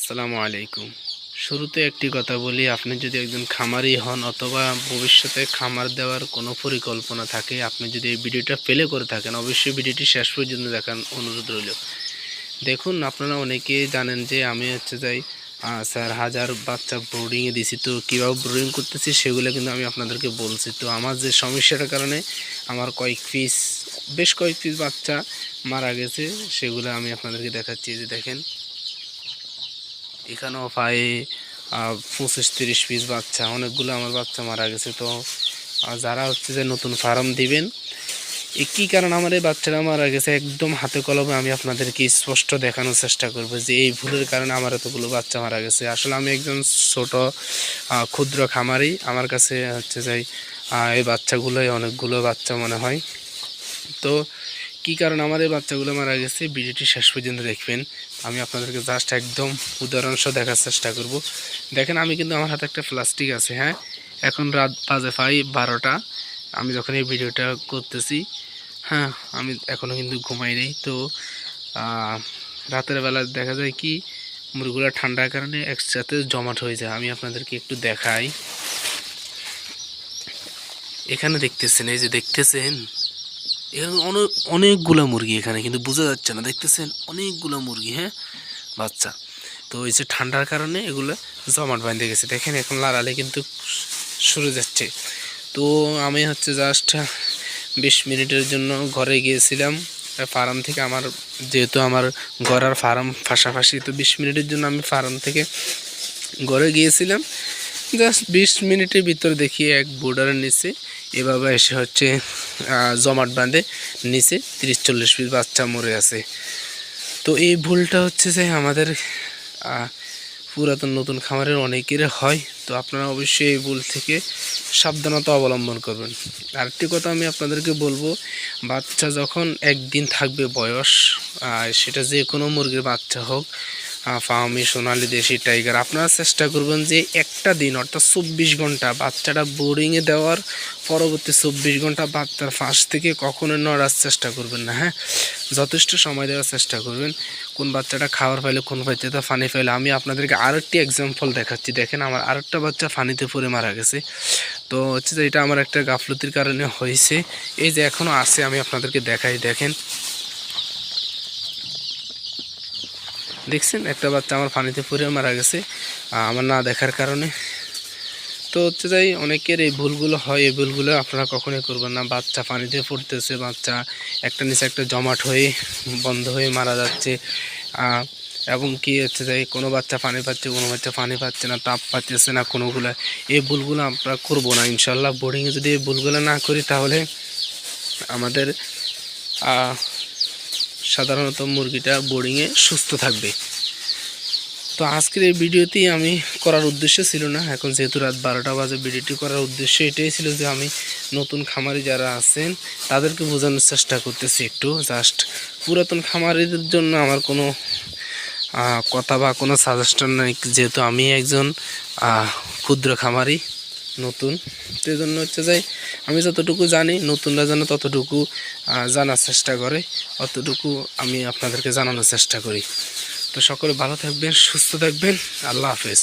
আসসালামু আলাইকুম। শুরুতে একটি কথা বলি, আপনি যদি একজন খামারি হন অথবা ভবিষ্যতে খামার দেওয়ার কোনো পরিকল্পনা থাকে, আপনি যদি এই ভিডিওটা ফেলে করে থাকেন, অবশ্যই ভিডিওটি শেষ পর্যন্ত দেখার অনুরোধ রইল। দেখুন, আপনারা অনেকেই জানেন যে আমি হচ্ছে যাই স্যার হাজার বাচ্চা ব্রোডিংয়ে দিছি। তো কীভাবে ব্রোডিং করতেছি সেগুলো কিন্তু আমি আপনাদেরকে বলছি। তো আমার যে সমস্যাটার কারণে আমার কয়েক পিস বেশ কয়েক পিস বাচ্চা মারা গেছে, সেগুলো আমি আপনাদেরকে দেখাচ্ছি। যে দেখেন এখানেও প্রায় পঁচিশ তিরিশ পিস বাচ্চা, অনেকগুলো আমার বাচ্চা মারা গেছে। তো যারা হচ্ছে যে নতুন ফার্ম দিবেন কী কারণ আমার এই বাচ্চারা মারা গেছে একদম হাতে কলমে আমি আপনাদেরকে স্পষ্ট দেখানোর চেষ্টা করব যে এই ভুলের কারণে আমার এতগুলো বাচ্চা মারা গেছে। আসলে আমি একজন ছোট ক্ষুদ্র খামারি। আমার কাছে হচ্ছে যে এই বাচ্চাগুলোই অনেকগুলো বাচ্চা মনে হয়। তো কী কারণ আমাদের বাচ্চাগুলো মারা গেছে? ভিডিওটি শেষ পর্যন্ত দেখবেন। আমি আপনাদেরকে জাস্ট একদম উদাহরণসহ দেখার চেষ্টা করব। দেখেন, আমি কিন্তু আমার হাতে একটা প্লাস্টিক আছে হ্যাঁ? এখন রাত বাজে পাই বারোটা। আমি যখন এই ভিডিওটা করতেছি হ্যাঁ আমি এখনও কিন্তু ঘুমাই নেই। তো রাতের বেলা দেখা যায় কি মুরগুলো ঠান্ডার কারণে একসাথে জমাট হয়ে যায়। আমি আপনাদেরকে একটু দেখাই। এখানে দেখতেছেন, এই যে দেখতেছেন? এখানে অনেক অনেকগুলো মুরগি এখানে, কিন্তু বোঝা যাচ্ছে না। দেখতেছেন, অনেকগুলো মুরগি হ্যাঁ? বাচ্চা। তো এই যে ঠান্ডার কারণে এগুলো জমাট বাঁধে গেছে। দেখেন, এখন লাড়ালে কিন্তু সরে যাচ্ছে। তো আমি হচ্ছে জাস্ট বিশ মিনিটের জন্য ঘরে গিয়েছিলাম। ফার্ম থেকে আমার, যেহেতু আমার ঘর আর ফার্ম পাশাপাশি, তো বিশ মিনিটের জন্য আমি ফার্ম থেকে ঘরে গিয়েছিলাম। জাস্ট বিশ মিনিটের ভিতর দেখি এক বোর্ডারের নিচে এভাবে এসে হচ্ছে জমাট বাঁধে, নিচে তিরিশ চল্লিশ পিস বাচ্চা মরে আছে। তো এই ভুলটা হচ্ছে যে আমাদের পুরাতন নতুন খামারের অনেকের হয়। তো আপনারা অবশ্যই এই ভুল থেকে সাবধানতা অবলম্বন করবেন। আরেকটি কথা আমি আপনাদেরকে বলব, বাচ্চা যখন একদিন থাকবে বয়স সেটা যে কোনো মুরগির বাচ্চা হোক ফার্মি সোনালি দেশি টাইগার। আপনারা চেষ্টা করবেন যে একটা দিন, অর্থাৎ চব্বিশ ঘণ্টা বাচ্চাটা বোরিংয়ে দেওয়ার পরবর্তী চব্বিশ ঘণ্টা বাচ্চার ফাঁস থেকে কখনো নড়ার চেষ্টা করবেন না হ্যাঁ? যথেষ্ট সময় দেওয়ার চেষ্টা করবেন। কোন বাচ্চাটা খাবার পাইলে, কোন বাচ্চাটা ফানি পাইলে। আমি আপনাদেরকে আরেকটি এক্সাম্পল দেখাচ্ছি। দেখেন, আমার আরেকটা বাচ্চা ফানিতে পড়ে মারা গেছে। তো হচ্ছে যে এটা আমার একটা গাফলতির কারণে হয়েছে। এই যে এখনও আছে, আমি আপনাদেরকে দেখাই। দেখেন দেখছেন, একটা বাচ্চা আমার পানিতে পড়ে মারা গেছে আমার না দেখার কারণে। তো হচ্ছে যাই অনেকের এই ভুলগুলো হয়, এই ভুলগুলো আপনারা কখনোই করবেন না। বাচ্চা পানিতে পড়তেছে, বাচ্চা একটা নিচে একটা জমাট হয়ে বন্ধ হয়ে মারা যাচ্ছে। এবং কি হচ্ছে যাই কোনো বাচ্চা পানি পাচ্ছে, কোনো বাচ্চা পানি পাচ্ছে না, তাপ পাচ্ছে না কোনোগুলো। এই ভুলগুলো আমরা করব না ইনশাল্লাহ বোর্ডিংয়ে যদি এই ভুলগুলো না করি, তাহলে আমাদের সাধারণত মুরগিটা বোর্ডিংয়ে সুস্থ থাকবে। তো আজকের এই ভিডিওটি আমি করার উদ্দেশ্য ছিল না, এখন যেহেতু রাত বারোটা বাজে, ভিডিওটি করার উদ্দেশ্য এটাই ছিল যে আমি নতুন খামারি যারা আছেন, তাদেরকে বোঝানোর চেষ্টা করতেছি একটু। জাস্ট পুরাতন খামারিদের জন্য আমার কোনো কথা বা কোনো সাজেশন নাই, যেহেতু আমি একজন ক্ষুদ্র খামারি, নতুন। সেই জন্য হচ্ছে যাই আমি যতটুকু জানি, নতুনরা যেন ততটুকু জানার চেষ্টা করে, অতটুকু আমি আপনাদেরকে জানানোর চেষ্টা করি। তো সকলে ভালো থাকবেন, সুস্থ থাকবেন, আল্লাহ হাফেজ।